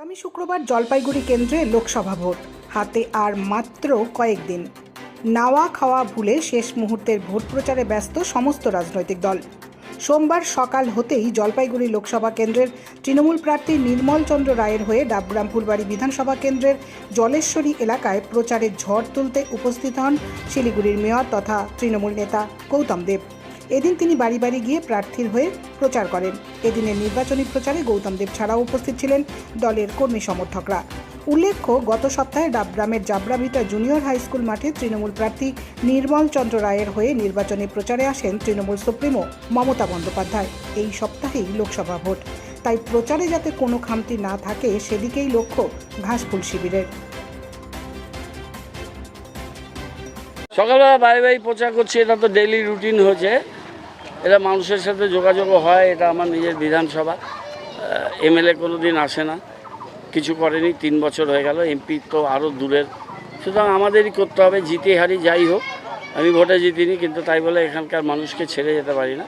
আগামী শুক্রবার জলপাইগুড়ি কেন্দ্রে লোকসভা ভোট। হাতে আর মাত্র কয়েকদিন। নাওয়া খাওয়া ভুলে শেষ মুহূর্তের ভোট প্রচারে ব্যস্ত সমস্ত রাজনৈতিক দল। সোমবার সকাল হতেই জলপাইগুড়ি লোকসভা কেন্দ্রের তৃণমূল প্রার্থী নির্মল চন্দ্র রায়ের হয়ে ডাবগ্রাম ফুলবাড়ি বিধানসভা কেন্দ্রের জলেশ্বরী এলাকায় প্রচারের ঝড় তুলতে উপস্থিত হন শিলিগুড়ির মেয়র তথা তৃণমূল নেতা গৌতম দেব। এদিন তিনি বাড়ি বাড়ি গিয়ে প্রার্থীর হয়ে প্রচার করেন। এদিনের নির্বাচনী প্রচারে গৌতম দেব ছাড়াও উপস্থিত ছিলেন দলের কর্মী সমর্থকরা। উল্লেখ্য, গত সপ্তাহে ডাবগ্রামের জাবরাভিটা জুনিয়র হাই স্কুল মাঠে তৃণমূল প্রার্থী নির্মল চন্দ্র রায়ের হয়ে নির্বাচনী প্রচারে আসেন তৃণমূল সুপ্রিমো মমতা বন্দ্যোপাধ্যায়। এই সপ্তাহেই লোকসভা ভোট। তাই প্রচারে যাতে কোনো খামতি না থাকে, সেদিকেই লক্ষ্য ঘাসফুল শিবিরের। সকালবেলা বাই বাই প্রচার করছি, এটা তো ডেইলি রুটিন হয়েছে। এটা মানুষের সাথে যোগাযোগও হয়, এটা আমার নিজের বিধানসভা। এমএলএ কোনো দিন আসে না। কিছু করেনি, তিন বছর হয়ে গেল, এমপি তো আরও দূরের। সুতরাং আমাদেরই করতে হবে, জিতে হারি যাই হোক, আমি ভোটে জিতিনি, কিন্তু তাই বলে এখানকার মানুষকে ছেড়ে যেতে পারি না।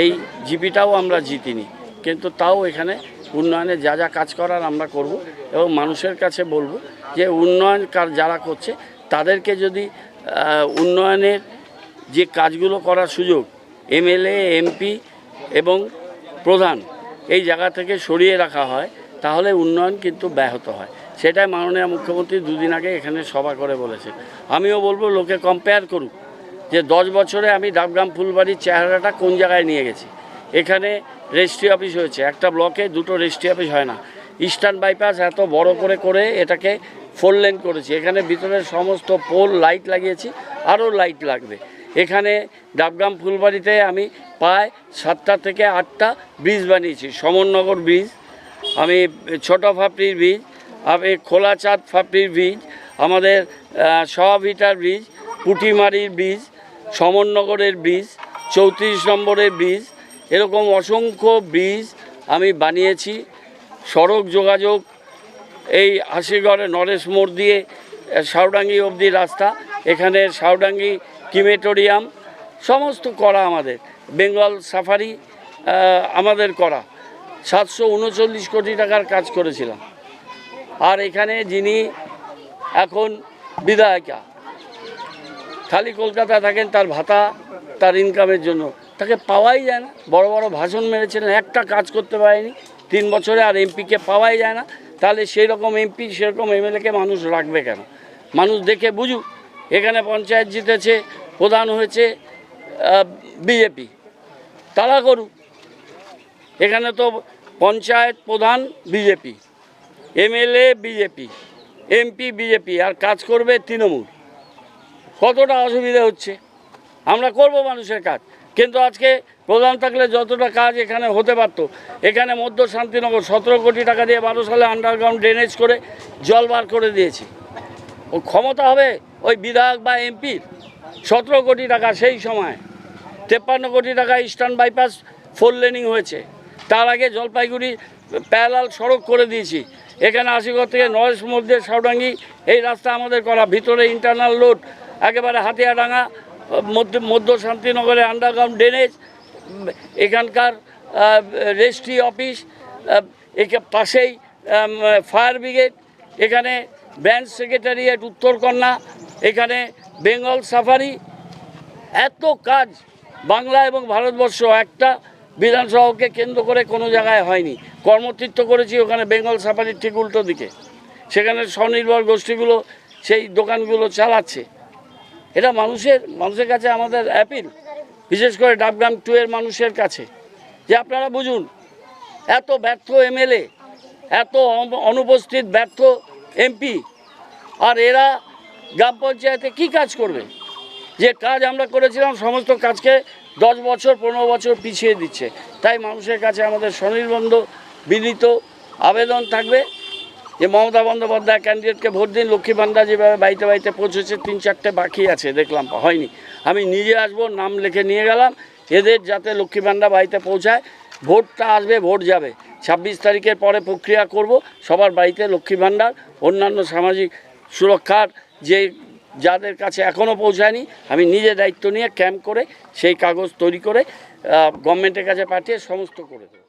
এই জিপিটাও আমরা জিতিনি, কিন্তু তাও এখানে উন্নয়নে যা যা কাজ করার আমরা করব এবং মানুষের কাছে বলব যে উন্নয়ন কার যারা করছে, তাদেরকে যদি উন্নয়নের যে কাজগুলো করার সুযোগ এমএলএ, এমপি এবং প্রধান এই জায়গা থেকে সরিয়ে রাখা হয়, তাহলে উন্নয়ন কিন্তু ব্যাহত হয়। সেটাই মাননীয় মুখ্যমন্ত্রী দুদিন আগে এখানে সভা করে বলেছে আমিও বলব, লোকে কম্পেয়ার করুক যে দশ বছরে আমি ডাবগ্রাম ফুলবাড়ির চেহারাটা কোন জায়গায় নিয়ে গেছি। এখানে রেজিস্ট্রি অফিস হয়েছে। একটা ব্লকে দুটো রেজিস্ট্রি অফিস হয় না। ইস্টার্ন বাইপাস এত বড় করে করে এটাকে ফোর লেন করেছি। এখানে ভিতরের সমস্ত পোল লাইট লাগিয়েছি, আরও লাইট লাগবে। এখানে ডাবগ্রাম ফুলবাড়িতে আমি প্রায় সাতটা থেকে আটটা ব্রিজ বানিয়েছি। সমরনগর ব্রিজ, আমি ছোট ফাপড়ির ব্রিজ, আমি খোলাচাঁদ ফাপড়ির ব্রিজ, আমাদের সহাভিটার ব্রিজ, পুটিমারির ব্রিজ সমরনগরের ব্রিজ, চৌত্রিশ নম্বরের ব্রিজ, এরকম অসংখ্য ব্রিজ আমি বানিয়েছি। সড়ক যোগাযোগ, এই হাসিগড়ে নরেশ মোড় দিয়ে সাউডাঙ্গি অবধি রাস্তা এখানে সাউডাঙ্গি কিমেটোরিয়াম, সমস্ত করা আমাদের। বেঙ্গল সাফারি আমাদের করা। সাতশো উনচল্লিশ কোটি টাকার কাজ করেছিলাম। আর এখানে যিনি এখন বিধায়িকা, খালি কলকাতা থাকেন, তার ভাতা, তার ইনকামের জন্য। তাকে পাওয়াই যায় না। বড় বড় ভাষণ মেরেছিলেন, একটা কাজ করতে পারেনি। তিন বছরে আর এমপিকে পাওয়াই যায় না। তাহলে সেই রকম এমপি সেরকম এমএলএকে মানুষ রাখবে কেন? মানুষ দেখে বুঝুক। এখানে পঞ্চায়েত জিতেছে, প্রধান হয়েছে বিজেপি তারা করুক এখানে তো পঞ্চায়েত প্রধান BJP MLA BJP MP BJP আর কাজ করবে তৃণমূল। কতটা অসুবিধা হচ্ছে? আমরা করব মানুষের কাজ, কিন্তু আজকে প্রধান থাকলে যতটা কাজ এখানে হতে পারত। এখানে মধ্য শান্তিনগর সতেরো কোটি টাকা দিয়ে বারো সালে আন্ডারগ্রাউন্ড ড্রেনেজ করে জল বার করে দিয়েছি। ও ক্ষমতা হবে? বিধায়ক বা এমপির সতেরো কোটি টাকা সেই সময়। তেপ্পান্ন কোটি টাকা ইস্টার্ন বাইপাস ফোর লেনিং হয়েছে। তার আগে জলপাইগুড়ি প্যারালাল সড়ক করে দিয়েছি। এখানে আশিগড় থেকে নরেশ মধ্যে সাউডাঙ্গি, এই রাস্তা আমাদের করা। ভিতরে ইন্টারনাল লোড একেবারে হাতিয়াডাঙ্গা, মধ্য মধ্য শান্তিনগরে আন্ডারগ্রাউন্ড ড্রেনেজ এখানকার রেজিস্ট্রি অফিস একে পাশেই ফায়ার ব্রিগেড এখানে ব্যান্ড সেক্রেটারিয়েট উত্তরকন্যা এখানে বেঙ্গল সাফারি, এত কাজ বাংলা এবং ভারতবর্ষ একটা বিধানসভাকে কেন্দ্র করে কোনো জায়গায় হয়নি। কর্মতীর্থ করেছি ওখানে বেঙ্গল সাফারির ঠিক উল্টো দিকে। সেখানে স্বনির্ভর গোষ্ঠীগুলো সেই দোকানগুলো চালাচ্ছে। এটা মানুষের মানুষের কাছে আমাদের অ্যাপিল বিশেষ করে ডাবগ্রাম টু এর মানুষের কাছে। যে আপনারা বুঝুন, এত ব্যর্থ এমএলএ, এত অন- অনুপস্থিত ব্যর্থ এমপি, আর এরা গ্রাম পঞ্চায়েতে কি কাজ করবে? যে কাজ আমরা করেছিলাম, সমস্ত কাজকে দশ বছর, পনেরো বছর পিছিয়ে দিচ্ছে। তাই মানুষের কাছে আমাদের স্বনির্বন্ধ বিনীত আবেদন থাকবে যে মমতা বন্দ্যোপাধ্যায় ক্যান্ডিডেটকে ভোট দিন, লক্ষ্মী ভান্ডার যেভাবে বাড়িতে বাড়িতে পৌঁছেছে, তিন চারটে বাকি আছে, দেখলাম, হয়নি। আমি নিজে আসব, নাম লিখে নিয়ে গেলাম, এদের যাতে লক্ষ্মী ভান্ডার বাড়িতে পৌঁছায়, ভোটটা আসবে, ভোট যাবে। ছাব্বিশ তারিখের পরে প্রক্রিয়া করব, সবার বাড়িতে লক্ষ্মী ভান্ডার অন্যান্য সামাজিক সুরক্ষার যে যাদের কাছে এখনও পৌঁছায়নি, আমি নিজে দায়িত্ব নিয়ে ক্যাম্প করে সেই কাগজ তৈরি করে গভর্নমেন্টের কাছে পাঠিয়ে সমস্ত করে দেবো।